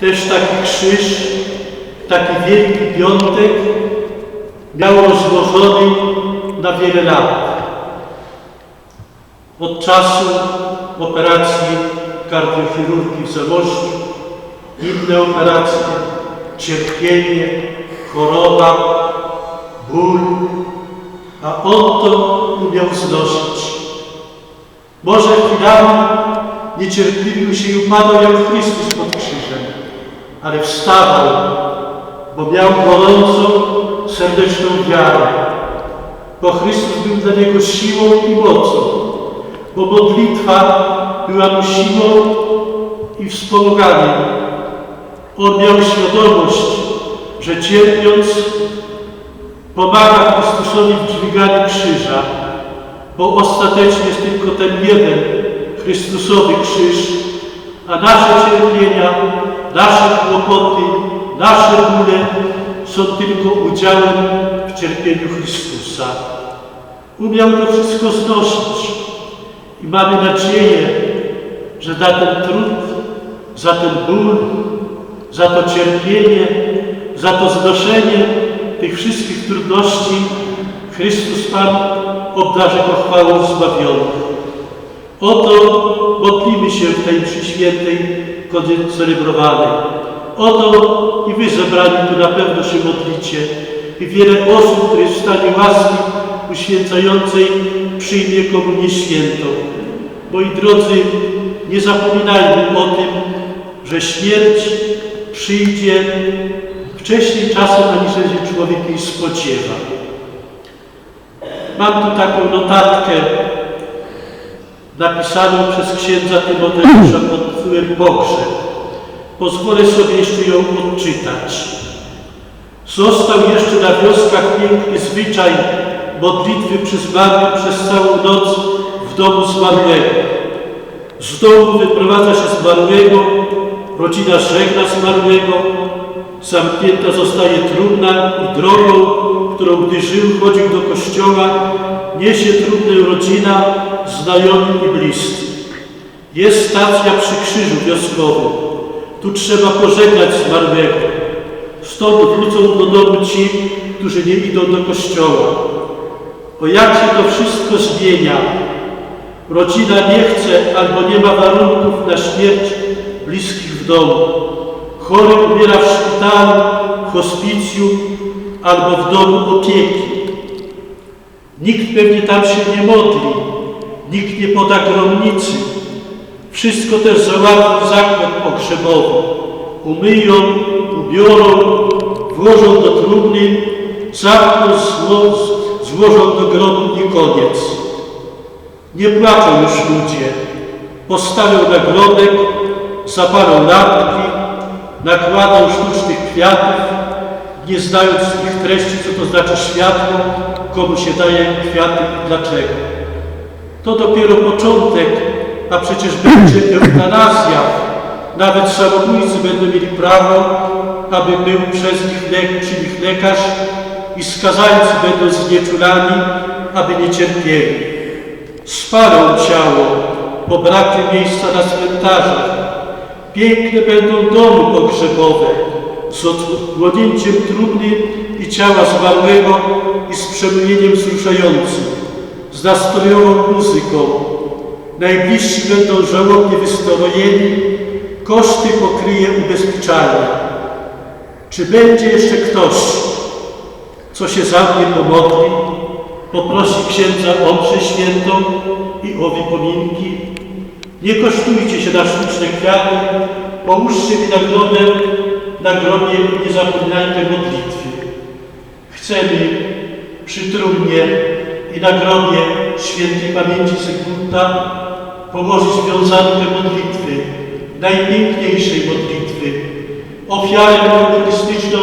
Też taki krzyż, taki wielki piątek miał rozłożony na wiele lat. Od czasu operacji kardiochirurgii w Zamościu, inne operacje, cierpienie, choroba, ból, a on to umiał znosić. Może chwilami niecierpliwił się i upadał jak Chrystus pod krzyżem, ale wstawał, bo miał gorącą, serdeczną wiarę, bo Chrystus był dla niego siłą i mocą, bo modlitwa była mu siłą i wspomaganiem. On miał świadomość, że cierpiąc pomaga Chrystusowi w dźwiganiu krzyża, bo ostatecznie jest tylko ten jeden Chrystusowy krzyż, a nasze cierpienia, nasze kłopoty, nasze bóle są tylko udziałem w cierpieniu Chrystusa. Umiał to wszystko znosić i mamy nadzieję, że za ten trud, za ten ból, za to cierpienie, za to znoszenie tych wszystkich trudności Chrystus Pan obdarzy go chwałą zbawionych. Oto modlimy się w tej mszy świętej celebrowanej. Oto i wy zebrani tu na pewno się modlicie i wiele osób, które jest w stanie łaski uświęcającej przyjmie komunię świętą. Moi drodzy, nie zapominajmy o tym, że śmierć przyjdzie wcześniej czasem, aniżeli człowiek jej spodziewa. Mam tu taką notatkę napisaną przez księdza Tymoteusza pod tytułem Pogrzeb. Pozwolę sobie jeszcze ją odczytać. Został jeszcze na wioskach piękny zwyczaj modlitwy przy zmarłym przez całą noc w domu zmarłego. Z domu wyprowadza się zmarłego, rodzina żegna zmarłego, zamknięta zostaje trumna i drogą, którą gdy żył, chodził do kościoła, niesie trumnę rodzina, znajomi i bliscy. Jest stacja przy krzyżu wioskowym. Tu trzeba pożegnać zmarłego. Stąd wrócą do domu ci, którzy nie idą do kościoła. O jak się to wszystko zmienia. Rodzina nie chce albo nie ma warunków na śmierć bliskich w domu. Chory umiera w szpitalu, w hospicjum albo w domu opieki. Nikt pewnie tam się nie modli, nikt nie poda gromnicy. Wszystko też załatwi zakład pogrzebowy. Umyją, ubiorą, włożą do trumny, zamkną, zło, złożą do grobu i koniec. Nie płaczą już ludzie. Postawią nagrobek, zapalą lampki, nakładą sztucznych kwiatów, nie znając ich treści, co to znaczy światło, komu się daje kwiaty i dlaczego. To dopiero początek, a przecież będzie eutanazja. Nawet samobójcy będą mieli prawo, aby był przez nich lek, przy nich lekarz i skazańcy będą znieczulani, aby nie cierpieli. Spalą ciało, bo braknie miejsca na cmentarzach. Piękne będą domy pogrzebowe z odsłonięciem trumny i ciała zmarłego i z przemówieniem wzruszającym, z nastrojową muzyką. Najbliżsi będą żałobnie wystrojeni, koszty pokryje ubezpieczalnia. Czy będzie jeszcze ktoś, co się za mnie pomodli, poprosi księdza o mszę świętą i o wypominki? Nie kosztujcie się na sztuczne kwiaty, połóżcie mi nagrodę na grobie nie zapominajmy modlitwy. Chcemy przy trumnie i na grobie świętej pamięci Zygmunta położyć wiązankę modlitwy, najpiękniejszej modlitwy, ofiarę eucharystyczną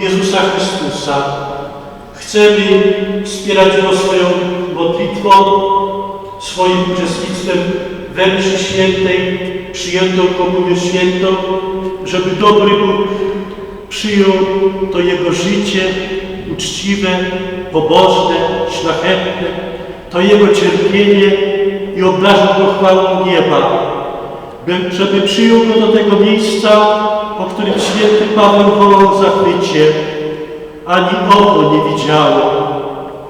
Jezusa Chrystusa. Chcemy wspierać go swoją modlitwą, swoim uczestnictwem we mszy świętej, przyjętą komunię świętą, żeby dobry Bóg przyjął to Jego życie uczciwe, pobożne, szlachetne, to Jego cierpienie i obdarzył go chwałą nieba, by, żeby przyjął go do tego miejsca, po święty Paweł wołał w zachwycie, ani oko nie widziało,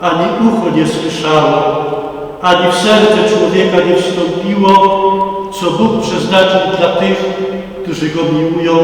ani ucho nie słyszało, ani w serce człowieka nie wstąpiło, co Bóg przeznaczył dla tych, którzy Go miłują